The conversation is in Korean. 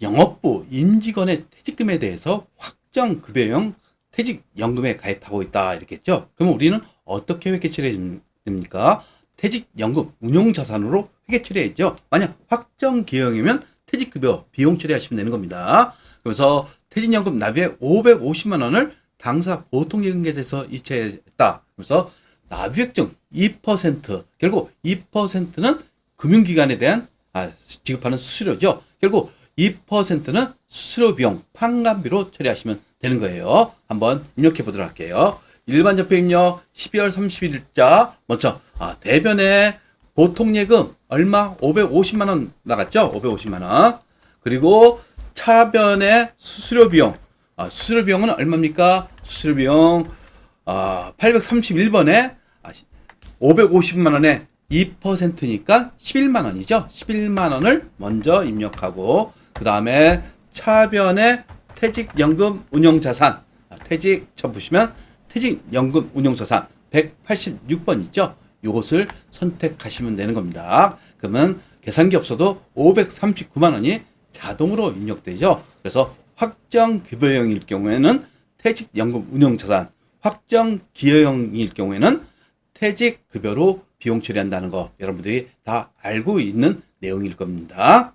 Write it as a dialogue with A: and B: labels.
A: 영업부 임직원의 퇴직금에 대해서 확정급여형 퇴직연금에 가입하고 있다 이렇게 했죠. 그러면 우리는 어떻게 회계 처리해 됩니까? 퇴직연금 운용자산으로 회계 처리했죠. 만약 확정기형이면 퇴직급여 비용 처리하시면 되는 겁니다. 그래서 퇴직연금 납입액 550만 원을 당사 보통예금계좌에서 이체했다. 그래서 납입액중 2% 결국 2%는 금융기관에 대한 아, 지급하는 수수료죠. 결국 2%는 수수료 비용 판관비로 처리하시면 되는 거예요. 한번 입력해 보도록 할게요. 일반 적폐 입력 12월 31일자 먼저 아, 대변에 보통 예금 얼마 550만 원 나갔죠? 550만 원. 그리고 차변의 수수료 비용. 아, 수수료 비용은 얼마입니까? 수수료 비용 아, 831번에 550만 원에 2%니까 11만 원이죠. 11만 원을 먼저 입력하고 그 다음에 차변의 퇴직연금 운용자산 아, 퇴직 쳐 보시면 퇴직연금 운용자산 186번 있죠. 요것을 선택하시면 되는 겁니다. 그러면 계산기 없어도 539만 원이 자동으로 입력되죠. 그래서 확정 급여형일 경우에는 퇴직연금 운용자산, 확정 기여형일 경우에는 퇴직급여로 비용 처리한다는 거 여러분들이 다 알고 있는 내용일 겁니다.